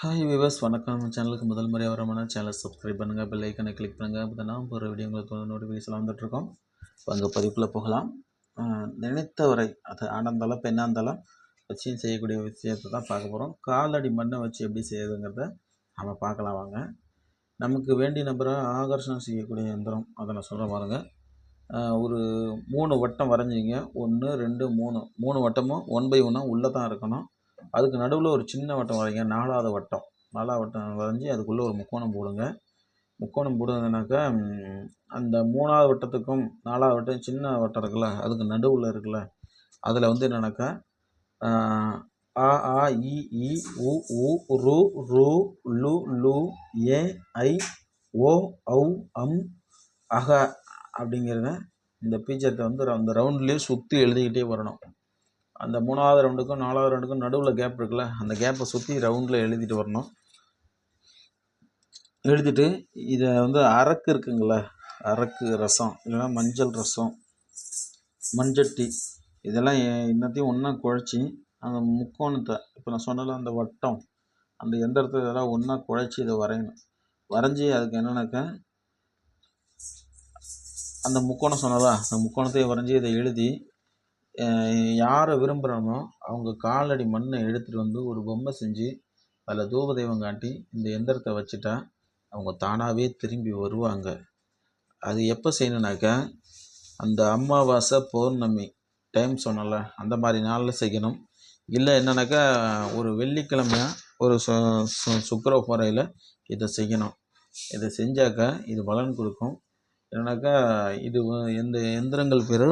Hi viewers வணக்கம். நம்ம சேனலுக்கு முதல் முறையாக வரமான சேனலை சப்ஸ்கிரைப் பண்ணுங்கள் பெல் ஐக்கனை கிளிக் பண்ணுங்கள் அப்போ தான் ஒரு போகிற வீடியோ உங்களுக்கு நோட்டிஃபிகேஷன் வந்துட்டுருக்கோம் அங்கே பதிவுக்குள்ளே போகலாம். நினைத்தவரை அது ஆனந்தாலும் பெண்ணாந்தாலும் வச்சு செய்யக்கூடிய விஷயத்தை தான் பார்க்க போகிறோம் காலடி மண்ணை வச்சு எப்படி செய்யுதுங்கிறத நம்ம பார்க்கலாம் வாங்க. நமக்கு வேண்டிய நபரை ஆகர்ஷணம் செய்யக்கூடிய எந்திரம் அதை நான் சொல்கிறேன் பாருங்கள் ஒரு மூணு வட்டம் வரைஞ்சிங்க ஒன்று ரெண்டு மூணு. மூணு வட்டமும் ஒன் பை ஒன்னாக உள்ளே தான் இருக்கணும். அதுக்கு நடுவில் ஒரு சின்ன வட்டம் வரைங்க நாலாவது வட்டம். நாலாவது வட்டம் வரைஞ்சி அதுக்குள்ளே ஒரு முக்கோணம் போடுங்க. முக்கோணம் போடுங்கனாக்கா அந்த மூணாவது வட்டத்துக்கும் நாலாவது வட்டம் சின்ன வட்டம் இருக்குல்ல அதுக்கு நடுவில் இருக்குல்ல அதில் வந்து என்னன்னாக்கா ஆ ஆ இ இ உ ஊ ரு ரு லு லு ஏ ஐ ஓ ஔ அம் அக அப்படிங்கிறத இந்த பீச்சத்தை வந்து அந்த ரவுண்ட்லேயே சுற்றி எழுதிக்கிட்டே வரணும். அந்த மூணாவது ரவுண்டுக்கும் நாலாவது ரவுண்டுக்கும் நடுவில் கேப் இருக்குல்ல அந்த கேப்பை சுற்றி ரவுண்டில் எழுதிட்டு வரணும். எழுதிட்டு இதை வந்து அரக்கு இருக்குங்கள அரக்கு ரசம் இல்லைன்னா மஞ்சள் ரசம் மஞ்சட்டி இதெல்லாம் எ- ஒன்றா குழச்சி அந்த முக்கோணத்தை இப்போ நான் சொன்னல அந்த வட்டம் அந்த எந்த இடத்துல இதெல்லாம் ஒன்றா குழச்சி இதை வரையணும். வரைஞ்சி அதுக்கு என்னென்னாக்கா அந்த முக்கோணம் சொன்னதா அந்த முக்கோணத்தையும் வரைஞ்சி இதை எழுதி யாரை விரும்புகிறோமோ அவங்க காலடி மண்ணை எடுத்துகிட்டு வந்து ஒரு பொம்மை செஞ்சு அதில் தூப தெய்வம் காட்டி இந்த எந்திரத்தை வச்சுட்டா அவங்க தானாகவே திரும்பி வருவாங்க. அது எப்போ செய்யணுனாக்கா அந்த அமாவாசை பௌர்ணமி டைம் சொன்னல அந்த மாதிரி நாளில் செய்யணும். இல்லை என்னன்னாக்கா ஒரு வெள்ளிக்கிழமை ஒரு சு சு- சுக்கிர இதை செய்யணும். இதை செஞ்சாக்கா இது பலன் கொடுக்கும். என்னன்னாக்கா இது எந்த இந்த எந்திரங்கள் பேர்?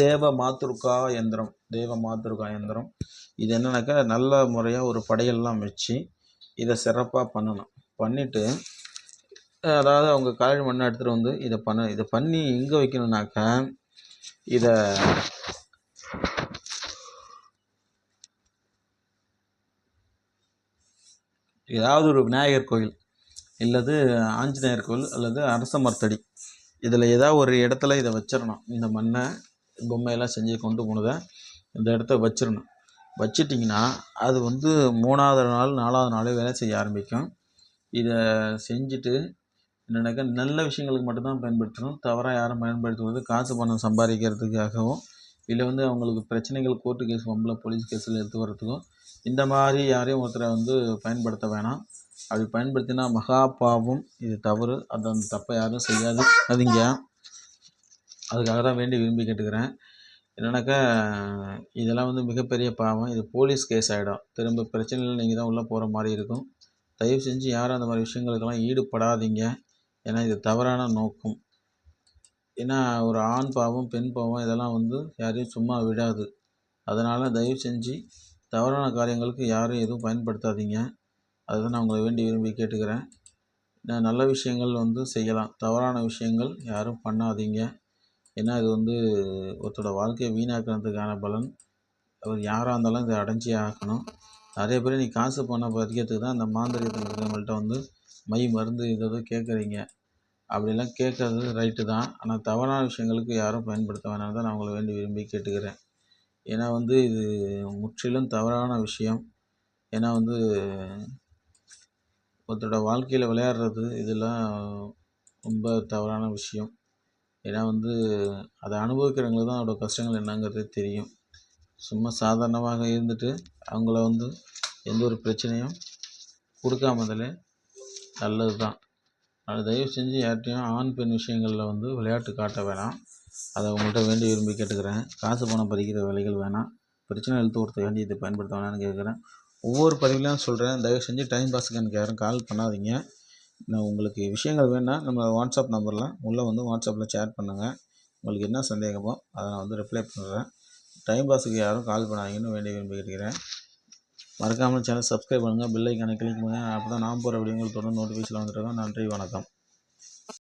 தேவ மாத்ருக்கா எந்திரம். தேவ மாத்ருக்கா எந்திரம். இது என்னன்னாக்கா நல்ல முறையாக ஒரு படையெல்லாம் வச்சு இதை சிறப்பாக பண்ணணும். பண்ணிவிட்டு அதாவது அவங்க காலேஜ் மண்ணை எடுத்துகிட்டு வந்து இதை பண்ண இதை பண்ணி எங்கே வைக்கணுன்னாக்கா இதை ஏதாவது ஒரு விநாயகர் கோயில் இல்லது ஆஞ்சநேயர் கோயில் அல்லது அரச மரத்தடி. இதில் ஏதாவது ஒரு இடத்துல இதை வச்சிடணும் இந்த மண்ணை பொம்மையெல்லாம் செஞ்சு கொண்டு போனதை இந்த இடத்த வச்சிடணும் வச்சிட்டிங்கன்னா அது வந்து மூணாவது நாள் நாலாவது நாளே வேலை செய்ய ஆரம்பிக்கும். இதை செஞ்சுட்டு என்னென்னாக்கா நல்ல விஷயங்களுக்கு மட்டும்தான் பயன்படுத்தணும். தவறாக யாரும் பயன்படுத்துவது காசு பணம் சம்பாதிக்கிறதுக்காகவும் இல்லை வந்து அவங்களுக்கு பிரச்சனைகள் கோர்ட்டு கேஸ் வம்பில் போலீஸ் கேஸில் எடுத்து வர்றதுக்கும் இந்த மாதிரி யாரையும் ஒருத்தரை வந்து பயன்படுத்த வேணாம். அப்படி பயன்படுத்தினா மகா பாவம் இது தவறு. அது அந்த தப்பை யாரும் செய்யாது. அதிங்க. அதுக்காக தான் வேண்டி விரும்பி கேட்டுக்கிறேன். என்னென்னாக்கா இதெல்லாம் வந்து மிகப்பெரிய பாவம். இது போலீஸ் கேஸ் ஆகிடும் திரும்ப பிரச்சனையில் நீங்கள் தான் உள்ளே போகிற மாதிரி இருக்கும். தயவு செஞ்சு யாரும் அந்த மாதிரி விஷயங்களுக்கெல்லாம் ஈடுபடாதீங்க. ஏன்னா இது தவறான நோக்கம். ஏன்னா ஒரு ஆண் பாவம் பெண் பாவம் இதெல்லாம் வந்து யாரையும் சும்மா விடாது. அதனால் தயவு செஞ்சு தவறான காரியங்களுக்கு யாரும் எதுவும் பயன்படுத்தாதீங்க. அதுதான் நான் உங்களை வேண்டி விரும்பி கேட்டுக்கிறேன். நான் நல்ல விஷயங்கள் வந்து செய்யலாம். தவறான விஷயங்கள் யாரும் பண்ணாதீங்க. ஏன்னா இது வந்து ஒருத்தரோட வாழ்க்கையை வீணாக்கிறதுக்கான பலன். அவர் யாராக இருந்தாலும் இதை அடைஞ்சே ஆகணும். நிறைய பேர் நீ காசு பணம் பதிக்கிறதுக்கு தான் அந்த மாந்திரியத்தில் இருக்கிறவங்கள்ட்ட வந்து மை மருந்து இது கேட்குறீங்க. அப்படிலாம் கேட்கறது ரைட்டு தான். ஆனால் தவறான விஷயங்களுக்கு யாரும் பயன்படுத்த வேணாம் தான் நான் உங்களை வேண்டி விரும்பி கேட்டுக்கிறேன். ஏன்னா வந்து இது முற்றிலும் தவறான விஷயம். ஏன்னா வந்து ஒருத்தரோட வாழ்க்கையில் விளையாடுறது இதெல்லாம் ரொம்ப தவறான விஷயம். ஏன்னா வந்து அதை அனுபவிக்கிறவங்களுக்கு தான் அதோட கஷ்டங்கள் என்னங்கிறது தெரியும். சும்மா சாதாரணமாக இருந்துட்டு அவங்கள வந்து எந்த ஒரு பிரச்சனையும் கொடுக்காமதலே நல்லது தான் அது தயவு செஞ்சு யார்கிட்டையும் ஆண் பெண் விஷயங்களில் வந்து விளையாட்டு காட்ட வேணாம். அதை உங்கள்கிட்ட வேண்டி விரும்பி கேட்டுக்கிறேன். காசு பணம் பறிக்கிற வேலைகள் வேணாம். பிரச்சனை எழுத்து ஒருத்த வேண்டி இதை பயன்படுத்த வேணாம்னு கேட்குறேன். ஒவ்வொரு பதிவுலையும் சொல்கிறேன் தயவு செஞ்சு டைம் பாஸுக்கு எனக்கு யாரும் கால் பண்ணாதீங்க. நான் உங்களுக்கு விஷயங்கள் வேணா நம்ம வாட்ஸ்அப் நம்பரில் உள்ளே வந்து வாட்ஸ்அப்பில் ஷேர் பண்ணுங்கள் உங்களுக்கு என்ன சந்தேகமோ அதை நான் வந்து ரிப்ளை பண்ணுறேன் டைம் பாஸுக்கு யாரும் கால் பண்ணாதீங்கன்னு வேண்டி விரும்பி கேட்கிறேன் மறக்காமல் சேனல் சப்ஸ்கிரைப் பண்ணுங்கள் பெல் ஐக்கானை கிளிக் பண்ணுங்கள் அப்போ தான் நான் போகிற வீடியோ தொடர்ந்து நோட்டிஃபிகேஷன் வந்துருக்கோம் நன்றி வணக்கம்.